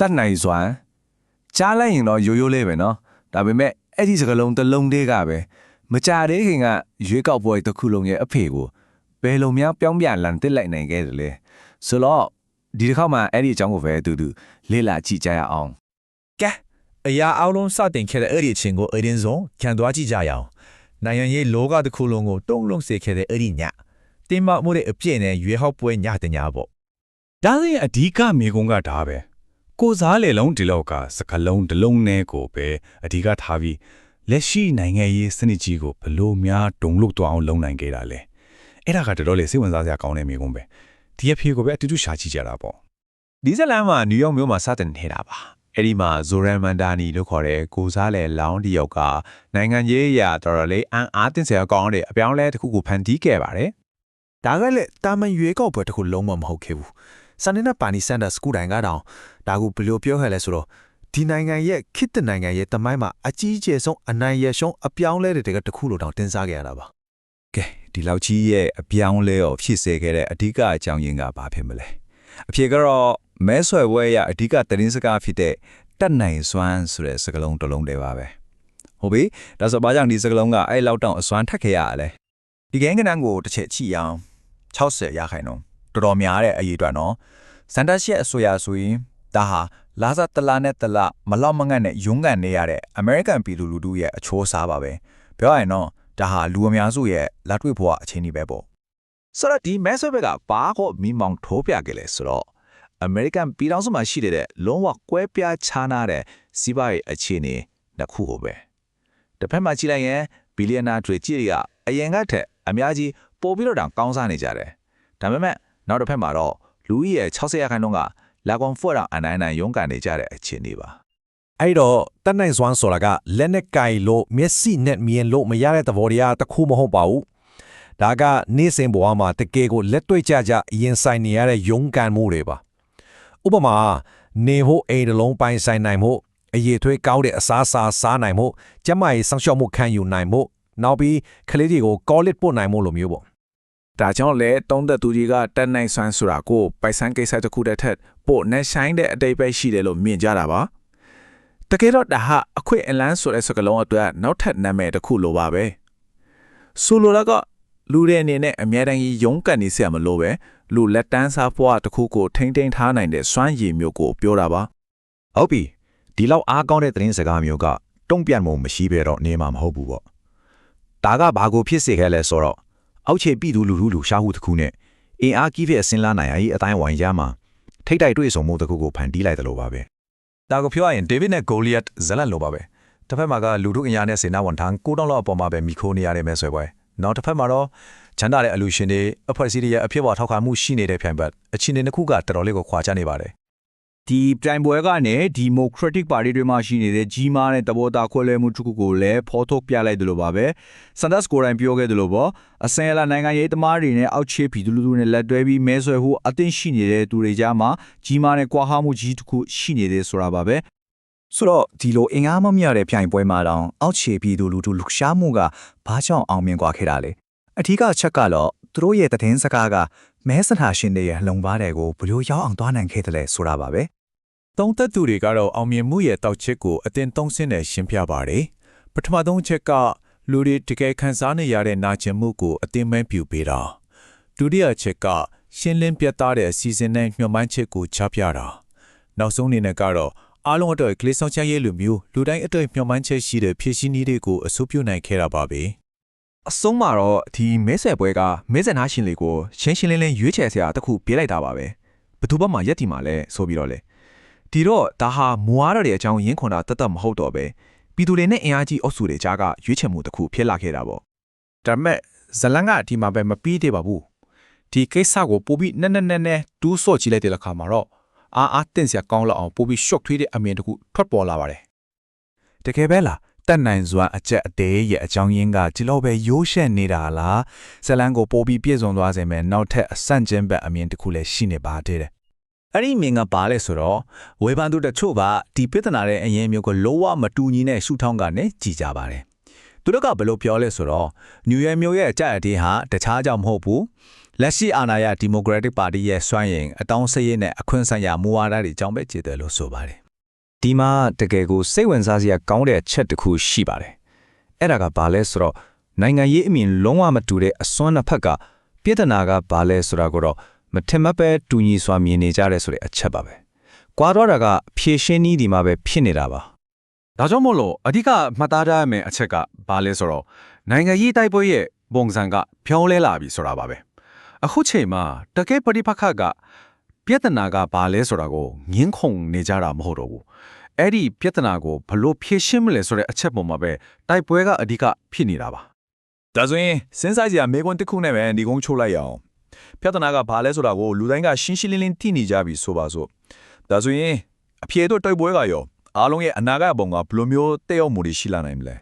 တတ်နိုင်စွမ်းကြားလိုက်ရင်တော့ရိုးရိုးလေးပဲနော်ဒါပေမဲ့အဲ့ဒီစကလုံးတစ်လုံးတည်းကပဲမကြသေးခင်ကရွေးကောက်ပွဲတစ်ခုလုံးရဲ့အဖေကိုဘယ်လိုများပြောင်းပြန်လန်တက်လိုက်နိုင်ခဲ့တယ်လဲဆိုတော့ဒီတစ်ခါမှအဲ့ဒီအကြောင်းကိုပဲအတူတူလေ့လာကြည့်ကြရအောင်ကဲအရာအလုံးစတင်ခဲ့တဲ့အဲ့ဒီအချိန်ကိုအရင်ဆုံးခံသွားကြည့်ကြရအောင်နိုင်ငံရေးလောကတစ်ခုလုံးကိုတုံ့လုံးစေခဲ့တဲ့အဲ့ဒီညတင်မမှုတဲ့အပြည့်နဲ့ရွေးဟောက်ပွဲညတညပေါ့ဒါစဉ်အဓိကမေကုန်းကဒါပဲ ကိုစားလေလုံးဒီလောက်ကစကလုံးတစ်လုံးနဲ့ကိုပဲအဓိကထားပြီးလက်ရှိနိုင်ငံရေးစနစ်ကြီးကိုဘလို့များဒုံလို့တော့အောင်လုံနိုင်ခဲ့တာလဲအဲ့ဒါကတော်တော်လေးစိတ်ဝင်စားစရာကောင်းတဲ့မေကုန်းပဲဒီအဖေကိုပဲအတူတူရှာကြည့်ကြတာပေါ့ဒီဇလန်မှာနယူးယောက်မြို့မှာစတင်နေတာပါအဲ့ဒီမှာဇိုရန်မန်ဒါနီလို့ခေါ်တဲ့ကိုစားလေလောင်းတယောက်ကနိုင်ငံရေးအရာတော်တော်လေးအန်အားတင်စရာကောင်းတဲ့အပြောင်းအလဲတစ်ခုကိုဖန်တီးခဲ့ပါတယ်ဒါကလည်းတာမန်ရွေးကောက်ပွဲတစ်ခုလုံးဝမဟုတ်ခဲ့ဘူး စနေနဲ့ပါနီစန်ဒါစကူတိုင်းကတောင်ဒါကိုဘယ်လိုပြောခဲ့လဲဆိုတော့ဒီနိုင်ငံရဲ့ခေတ်တနိုင်ငံရဲ့တမိုင်းမှာအကြီးအကျယ်ဆုံးအနိုင်ရရှုံးအပြောင်းလဲတဲ့တကတစ်ခုလိုတောင်တင်စားခဲ့ရတာပါကဲဒီလောက်ကြီးရဲ့အပြောင်းလဲရောဖြစ်စေခဲ့တဲ့အဓိကအကြောင်းရင်းကဘာဖြစ်မလဲအဖြေကတော့မဲဆွယ်ပွဲရအဓိကသတင်းစကားဖြစ်တဲ့တက်နိုင်စွမ်းဆိုတဲ့စကားလုံးတစ်လုံးတည်းပါပဲဟုတ်ပြီဒါဆိုဘာကြောင့်ဒီစကားလုံးကအဲ့လောက်တောင်အစွမ်းထက်ခဲ့ရလဲဒီကင်းကနန်းကိုတစ်ချက်ကြည့်အောင်60ရာခိုင်နှုန်း တော်တော်များတဲ့အရေးအတွက်နော်စန်တာရှက်အဆိုရဆိုရင်ဒါဟာလာဇာတလာနဲ့တလာမလောက်မငတ်နဲ့ယုံကန်နေရတဲ့ American ပြည်သူလူထုရဲ့အချိုးစားပါပဲပြောရရင်တော့ဒါဟာလူအများစုရဲ့လက်တွေ့ဘဝအခြေအနေပဲပေါ့ဆိုတော့ဒီမဲဆွဲဘက်ကဘာကိုမိမောင်ထိုးပြခဲ့လဲဆိုတော့ American ပြည်ထောင်စုမှာရှိတဲ့လုံးဝကွဲပြားခြားနားတဲ့စီးပွားရေးအခြေအနေတစ်ခုကိုပဲတစ်ဖက်မှာကြည့်လိုက်ရင်ဘီလီယံနာတွေကြည့်ရအရင်ကထက်အများကြီးပိုပြီးတော့တောင်ကောင်းစားနေကြတယ်ဒါပေမဲ့ နောက်တစ်ဖက်မှာတော့လူကြီးရဲ့60ရာခိုင်နှုန်းကလာကွန်ဖွက်တော့အနိုင်နိုင်ရုန်းကန်နေကြတဲ့အခြေအနေပါအဲ့တော့တတ်နိုင်စွမ်းဆိုတာကလက်နဲ့ကင်လို့မျက်စိနဲ့မြင်လို့မရတဲ့သဘောတရားတစ်ခုမဟုတ်ပါဘူးဒါကနေ့စဉ်ဘဝမှာတကယ်ကိုလက်တွေ့ကြကြရင်ဆိုင်နေရတဲ့ယုံကန်မှုတွေပါဥပမာနေဖို့အိမ်တစ်လုံးပိုင်ဆိုင်နိုင်မှုအရေးထွေးကောင်းတဲ့အစားအစာစားနိုင်မှုကျန်းမာရေးစောင့်ရှောက်မှုခံယူနိုင်မှုနောက်ပြီးကလေးတွေကို college ပို့နိုင်မှုလိုမျိုးပေါ့ ဒါကြောင့်လဲတုံးသက်သူကြီးကတက်နိုင်စွမ်းဆိုတာကိုပိုက်ဆန်းကိစ္စတစ်ခုတည်းထက်ပို့နဲ့ဆိုင်တဲ့အတိတ်ပဲရှိတယ်လို့မြင်ကြတာပါတကယ်တော့ဒါဟာအခွင့်အလန်းဆိုတဲ့စကားလုံးအတွက်နောက်ထပ်နာမည်တစ်ခုလိုပါပဲဆိုလိုတာကလူတွေအနေနဲ့အများတန်းကြီးရုန်းကန်နေစရာမလိုပဲလူလက်တန်းစားဘွားတစ်ခုကိုထိမ့်ထိန်ထားနိုင်တဲ့စွမ်းရည်မျိုးကိုပြောတာပါဟုတ်ပြီဒီလောက်အားကောင်းတဲ့သတင်းစကားမျိုးကတုံ့ပြန်မှုမရှိဘဲတော့နေမှာမဟုတ်ဘူးပေါ့ဒါကဘာကိုဖြစ်စေခဲ့လဲဆိုတော့ အောက်ခြေပြည်သူလူထုလူရှားဟုတစ်ခုနဲ့အင်အားကြီးတဲ့အစင်းလာနိုင်အရေးအတိုင်းဝိုင်းကြမှာထိတ်တိုက်တွေ့ဆုံမှုတစ်ခုကိုဖန်တီးလိုက်တယ်လို့ပါပဲဒါကိုပြောရရင် David နဲ့ Goliath ဇလန်လိုပါပဲတစ်ဖက်မှာကလူထုအင်အားနဲ့စေနာဝန်ထမ်းကိုတောင်းလောက်အပေါ်မှာပဲမိခိုးနေရတဲ့မဲဆွဲပွဲနောက်တစ်ဖက်မှာတော့ချမ်းသာတဲ့အလူရှင်တွေအဖွဲ့အစည်းတွေရဲ့အဖြစ်အပေါ်ထောက်ခံမှုရှိနေတဲ့ဖြိုင်ဘက်အချင်းတွေတစ်ခုကတော်တော်လေးကိုခွာချနေပါတယ် ဒီပြိုင်ပွဲကနေဒီမိုကရက်တစ်ပါတီတွေမှာရှိနေတဲ့ကြီးမားတဲ့တဘောတာခွဲလွဲမှုတစ်ခုကိုလည်းဖော်ထုတ်ပြလိုက်တယ်လို့ပါပဲစန်ဒတ်စ်ကိုရိုင်းပြောခဲ့တယ်လို့ပေါ့အစင်အလာနိုင်ငံရေးသမားတွေနဲ့အောက်ခြေပြည်သူလူထုနဲ့လက်တွဲပြီးမဲဆွဲဖို့အသင့်ရှိနေတဲ့သူတွေကြားမှာကြီးမားတဲ့ကွာဟမှုကြီးတစ်ခုရှိနေတယ်ဆိုတာပါပဲ ဆိုတော့ဒီလိုအင်အားမမျှတဲ့ပြိုင်ပွဲမှာတောင်အောက်ခြေပြည်သူလူထုလှူရှားမှုကဘာကြောင့်အောင်မြင်กว่าခဲ့တာလဲအထူးကချက်ကတော့သူတို့ရဲ့သတင်းစကားက မဲစနာရှင်တွေရဲ့လုံပါတဲ့ကိုဘယ်လိုရောက်အောင်သွားနိုင်ခဲ့တယ်လဲဆိုတာပါပဲသုံးသက်သူတွေကတော့အောင်မြင်မှုရဲ့တောက်ချစ်ကိုအတင်သုံးဆင်းနဲ့ရှင်းပြပါတယ်ပထမဆုံးအချက်ကလူတွေတကယ်ခံစားနေရတဲ့နာကျင်မှုကိုအတင်မဲပြူပေးတာဒုတိယအချက်ကရှင်းလင်းပြတ်သားတဲ့အစီအစဉ်နဲ့ညှို့မှန်းချက်ကိုချပြတာနောက်ဆုံးအနေနဲ့ကတော့အားလုံးအတွက်ကလေးဆောင်ချရေးလူမျိုးလူတိုင်းအတွက်ညှို့မှန်းချက်ရှိတဲ့ဖြည့်ရှင်းနည်းတွေကိုအဆိုပြုနိုင်ခဲ့တာပါပဲ အဆုံးမှာတော့ဒီမဲဆွဲပွဲကမဲဆန္ဒရှင်တွေကိုရှင်းရှင်းလင်းလင်းရွေးချယ်စရာတစ်ခုပေးလိုက်တာပါပဲဘယ်သူဘက်မှရက်တီမှာလဲဆိုပြီးတော့လေဒီတော့ဒါဟာမွားရတဲ့အကြောင်းရင်းခွန်တာတတ်တတ်မဟုတ်တော့ပဲပြည်သူတွေနဲ့အင်အားကြီးအုပ်စုတွေကြားကရွေးချယ်မှုတစ်ခုဖြစ်လာခဲ့တာပေါ့ဒါပေမဲ့ဇလန်ကဒီမှာပဲမပြီးသေးပါဘူးဒီကိစ္စကိုပိုပြီးနဲ့နဲ့နဲ့နဲ့တူးဆော့ကြည့်လိုက်တဲ့အခါမှာတော့အာအာတင့်စရာကောင်းလောက်အောင်ပိုပြီး shock ထွေးတဲ့အမြင်တစ်ခုထွက်ပေါ်လာပါတယ်တကယ်ပဲလား တက်နိုင်စွာအကျက်အသေးရဲ့အကြောင်းရင်းကဒီလိုပဲရိုးရှက်နေတာလားဇလန်ကိုပိုပြီးပြည့်စုံသွားစေမယ်နောက်ထပ်အဆန့်ကျင်ဘက်အမြင်တစ်ခုလည်းရှိနေပါသေးတယ်အဲ့ဒီမြင်ကပါလဲဆိုတော့ဝေဖန်သူတချို့ကဒီပြဿနာရဲ့အရင်မျိုးကိုလောဝမတူညီတဲ့ရှုထောင့်ကနေကြည်ကြပါတယ်သူတို့ကဘယ်လိုပြောလဲဆိုတော့နယူးယက်မြို့ရဲ့အကြအတေးဟာတခြားကြောင့်မဟုတ်ဘူးလက်ရှိအာဏာရဒီမိုကရက်တစ်ပါတီရဲ့စွမ်းရင်အတောင်းစရေးနဲ့အခွင့်ဆိုင်ရာမူဝါဒတွေအကြောင်းပဲကြည့်တယ်လို့ဆိုပါတယ် ဒီမှာတကယ်ကိုစိတ်ဝင်စားစရာကောင်းတဲ့အချက်တစ်ခုရှိပါတယ်အဲ့ဒါကဘာလဲဆိုတော့နိုင်ငံရေးအမြင်လုံးဝမတူတဲ့အစွမ်းနှစ်ဖက်ကပြည်ထနာကဘာလဲဆိုတာကိုတော့မထင်မှတ်ပဲတူညီစွာမြင်နေကြရဲဆိုတဲ့အချက်ပါပဲကွာတော့တာကဖြည့်ရှင်းနည်းဒီမှာပဲဖြစ်နေတာပါဒါကြောင့်မို့လို့အဓိကမှတ်သားရမယ့်အချက်ကဘာလဲဆိုတော့နိုင်ငံရေးတိုက်ပွဲရဲ့ပုံစံကပြောင်းလဲလာပြီဆိုတာပါပဲအခုချိန်မှာတကယ်ပရိပခက ပြဿနာကဘာလဲဆိုတာကိုငင်းခုန်နေကြတာမဟုတ်တော့ဘူးအဲ့ဒီပြဿနာကိုဘလို့ဖြေရှင်းမလဲဆိုတဲ့အချက်ပေါ်မှာပဲတိုက်ပွဲကအဓိကဖြစ်နေတာပါဒါဆိုရင်စဉ်းစားကြရမေကွန်းတစ်ခုနဲ့ပဲဒီကုန်းချိုးလိုက်ရအောင်ပြဿနာကဘာလဲဆိုတာကိုလူတိုင်းကရှင်းရှင်းလင်းလင်းသိနေကြပြီဆိုပါစို့ဒါဆိုရင်အဖြေတော့တိုက်ပွဲကရောအားလုံးရဲ့အနာဂတ်ပုံကဘယ်လိုမျိုးတက်ရောက်မှုတွေရှိလာနိုင်မလဲ